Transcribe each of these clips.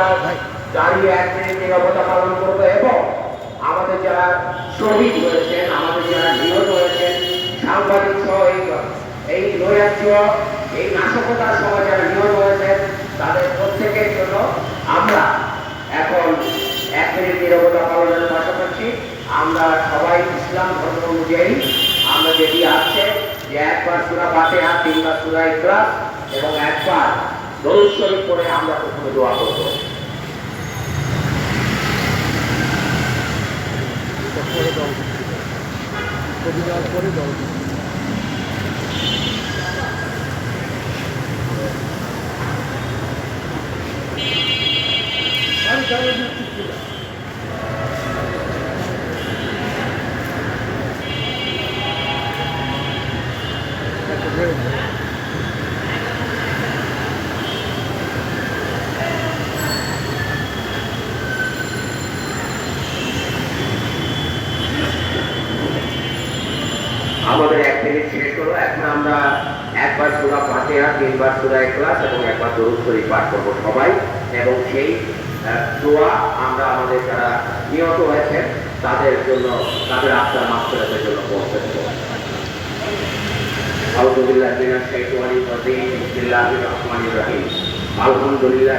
আমরা দাঁড়িয়ে এক মিনিট নিরবতা পালন করব এবং আমাদের যারা শহীদ হয়েছেন আমাদের যারা নিহত হয়েছেন সাংবাদিক সহ এই এই নৈরাজ্য এই নাশকতার সময় যারা নিহত হয়েছেন তাদের প্রত্যেকের জন্য আমরা এখন এক মিনিট নিরবতা পালনের পাশাপাশি আমরা সবাই ইসলাম ধর্ম অনুযায়ী আমরা যেটি আছে যে একবার সুরা পাতে আর তিনবার সুরা ইকলাস এবং একবার দরুদ শরীফ করে আমরা প্রথমে দোয়া করব। Spora da aldık. O bir daha spora da আমাদের এক থেকে শেষ হলো। এখন আমরা একবার সুরা ফাতেহা, তিনবার সুরা ক্লাস এবং একবার দরুদ শরীর পাঠ করব সবাই। এবং সেই দোয়া আমরা আমাদের যারা নিহত হয়েছেন, তাদের জন্য, তাদের আত্মার মাস্টারের জন্য পৌঁছে দেবো। আলহামদুলিল্লাহ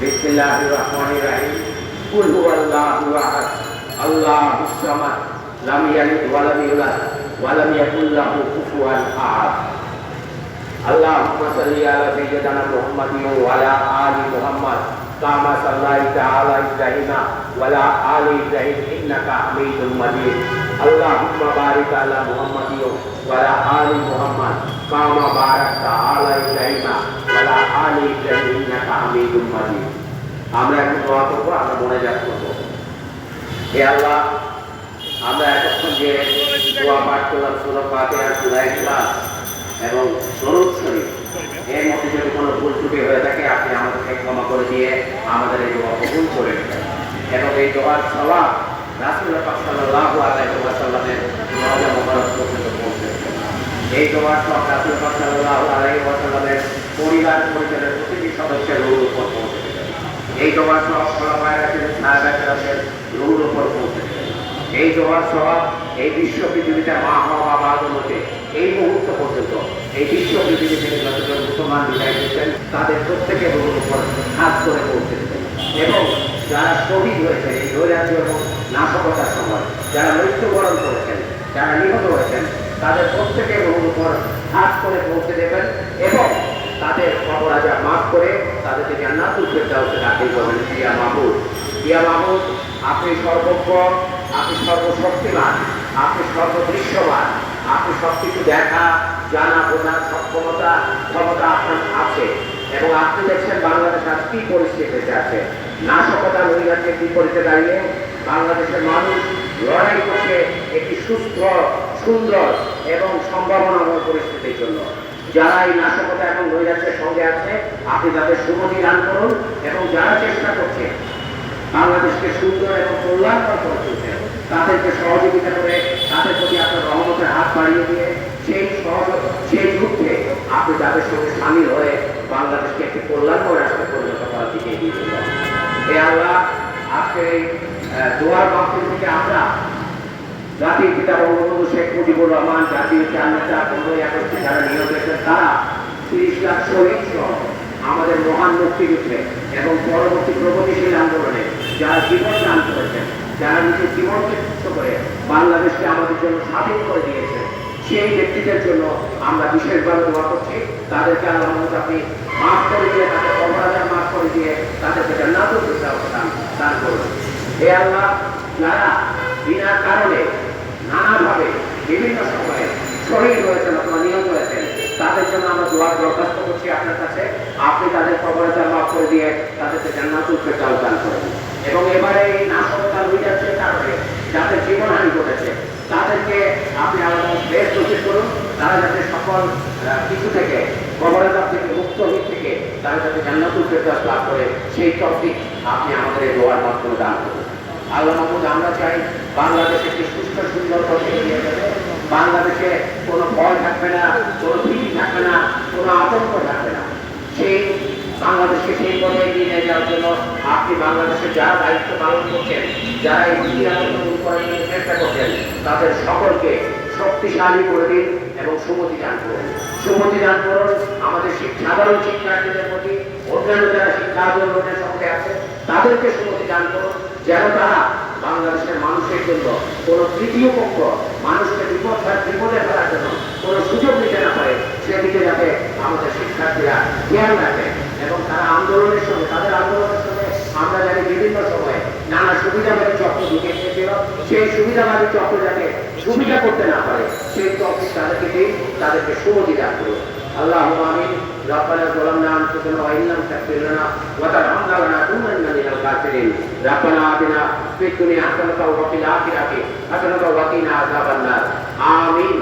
বিসমিল্লাহ রহমান রাহিম। কুল হুয়াল্লাহু আহাদ। আল্লাহু সামাদ লাম ইয়ালিদ ওয়া লাম ইউলাদ ওয়া লাম ইয়াকুল লাহু কুফুয়ান আহাদ আল্লাহুম্মা সাল্লি আলা সাইয়্যিদানা মুহাম্মাদিন ওয়া আলা আলি كما صليت على ابراهيم وعلى ال ابراهيم انك حميد مجيد اللهم بارك على محمد وعلى ال محمد كما باركت على ابراهيم وعلى ال ابراهيم انك حميد مجيد আমরা এখন দোয়া করবো আমরা মনে যাক করবো হে আল্লাহ আমরা এতক্ষণ যে দোয়া পাঠ করলাম সুরা ফাতিহা সূরা ইখলাস এবং দরুদ শরীফ এর মধ্যে যদি কোনো ভুল ত্রুটি হয়ে থাকে আপনি আমাদেরকে ক্ষমা করে দিয়ে আমাদের এই দোয়া কবুল করে এবং এই দোয়ার সওয়াব রাসূলুল্লাহ পাক সাল্লাল্লাহু আলাইহি ওয়াসাল্লামের রওজা মুবারক পর্যন্ত পৌঁছে। এই দোয়ার সব রাসূলুল্লাহ পাক সাল্লাল্লাহু আলাইহি ওয়াসাল্লামের পরিবার পরিজনের প্রতিটি সদস্যের রুহুর উপর পৌঁছে এই দোয়ার সব খোলাফায়ে রাশিদিন সাহাবায়ে রুহুর উপর পৌঁছে এই দোয়ার সব এই বিশ্ব পৃথিবীতে মা হওয়া বা বাদন হতে এই মুহূর্ত পর্যন্ত এই বিশ্ব পৃথিবী থেকে বিদায় দিচ্ছেন, তাদের প্রত্যেকের উপর হাত করে পৌঁছে দেবেন। এবং যারা শহীদ হয়েছে এই নৈরাজ্য এবং নাশকতার সময়, যারা মৃত্যুবরণ করেছেন, যারা নিহত হয়েছেন, তাদের প্রত্যেকের উপর হাত করে পৌঁছে দেবেন এবং তাদের অপরাধা মাফ করে তাদেরকে জান্নাতুল ফেরদাউসে দাখিল করবেন ইয়া মাহমুদ। ইয়া মাহমুদ, আপনি সর্বজ্ঞ, আপনি সর্বশক্তিমান, আপনি সর্বদৃশ্যমান। আপনি সবকিছু দেখা, জানা বোঝার সক্ষমতা, ক্ষমতা আপনার আছে। এবং আপনি দেখছেন বাংলাদেশ আজ কি পরিস্থিতিতে আছে। নাশকতা নৈরাজ্যের বিপরীতে দাঁড়িয়ে? বাংলাদেশের মানুষ লড়াই করছে একটি সুস্থ, সুন্দর এবং সম্ভাবনাময় পরিস্থিতির জন্য। যারা এই নাশকতা এবং নৈরাজ্যের সঙ্গে আছে, আপনি তাদের সুমতি দান করুন এবং যারা চেষ্টা করছে, বাংলাদেশকে সুন্দর এবং কল্যাণকর করে তুলতে তাদেরকে সহযোগিতা করে তাদের প্রতি আপনার রহমতের হাত বাড়িয়ে দিয়ে সেই সহজ সেই যুদ্ধে আপনি তাদের সঙ্গে সামিল হয়ে বাংলাদেশকে একটি কল্যাণময় রাষ্ট্রে পরিণত করার দিকে এগিয়ে চলুন। এ আল্লাহ, আজকে এই দোয়ার মাধ্যম থেকে আমরা জাতির পিতা বঙ্গবন্ধু শেখ মুজিবুর রহমান, জাতীয় চার নেতা পনেরোই আগস্টে যারা নিয়োগ হয়েছেন, তারা তিরিশ লাখ শহীদ সহ আমাদের মহান মুক্তিযুদ্ধে এবং পরবর্তী প্রগতিশীল আন্দোলনে যারা জীবন দান করেছেন যারা নিজের জীবনকে তুচ্ছ করে বাংলাদেশকে আমাদের জন্য স্বাধীন করে দিয়েছেন সেই ব্যক্তিদের জন্য আমরা বিশেষভাবে দোয়া করছি। তাদেরকে আল্লাহ আপনি মাফ করে দিয়ে, তাদের অপরাধের মাফ করে দিয়ে তাদেরকে জান্নাতুল ফেরদাউস দান করুন। হে আল্লাহ, যারা বিনা কারণে নানাভাবে বিভিন্ন সময়ে শহীদ হয়েছেন অথবা নিহত তাদের জন্য আমরা দোয়ার দরখাস্ত করছি আপনার কাছে। আপনি তাদের কবরতা মাফ করে দিয়ে তাদেরকে জান্নাতুল ফেরদাউস দান করেন। এবং এবারে এই নাশকতা হয়ে যাচ্ছে কারণে যাদের জীবনহানি ঘটেছে তাদেরকে আপনি আলাদা বেশ নথিত করুন তারা যাতে সকল কিছু থেকে কবরতা থেকে, মুক্ত দিক থেকে তারা যাতে জান্নাতুল ফেরদাউস লাভ করে সেই টপিক আপনি আমাদের এই দোয়ার মাধ্যমে দান করুন। আল্লাহ মাহমুদ, আমরা চাই বাংলাদেশ একটি সুস্থ, সুন্দর পথে বাংলাদেশে কোনো ভয় থাকবে না, কোনো ভীতি থাকবে না, কোনো আতঙ্ক থাকবে না। সেই বাংলাদেশকে সেই পথে এগিয়ে নিয়ে যাওয়ার জন্য আপনি বাংলাদেশের যারা দায়িত্ব পালন করছেন, যারা এই চেষ্টা করছেন, তাদের সকলকে শক্তিশালী করে দিন এবং সুমতি দান করুন। সুমতি দান করুন আমাদের সাধারণ শিক্ষার্থীদের প্রতি, অন্যান্য যারা শিক্ষা আন্দোলনের সঙ্গে আছে, তাদেরকে সুমতি দান করুন যেন তারা বাংলাদেশের মানুষের জন্য কোনো তৃতীয় পক্ষ, মানুষকে বিপদ বিপদে ফেলার জন্য কোনো সুযোগ নিতে না পারে, সেদিকে যাতে আমাদের শিক্ষার্থীরা খেয়াল রাখে এবং তারা আন্দোলনের সঙ্গে, তাদের আন্দোলনের সঙ্গে আমরা জানি বিভিন্ন সময়ে নানা সুবিধাবাদী চক্র ঢুকে এসেছিল সেই সুবিধাবাদী চক্র যাতে সুবিধা করতে না পারে সেই চক্র তাদেরকে দিন তাদেরকে সুমতি দান করুন আল্লাহ আমিন ربنا ظلمنا انفسنا وان لم تغفر لنا وترحمنا لنكونن من الخاسرين ربنا اتنا في الدنيا حسنه وفي الاخره حسنه وقنا عذاب النار امين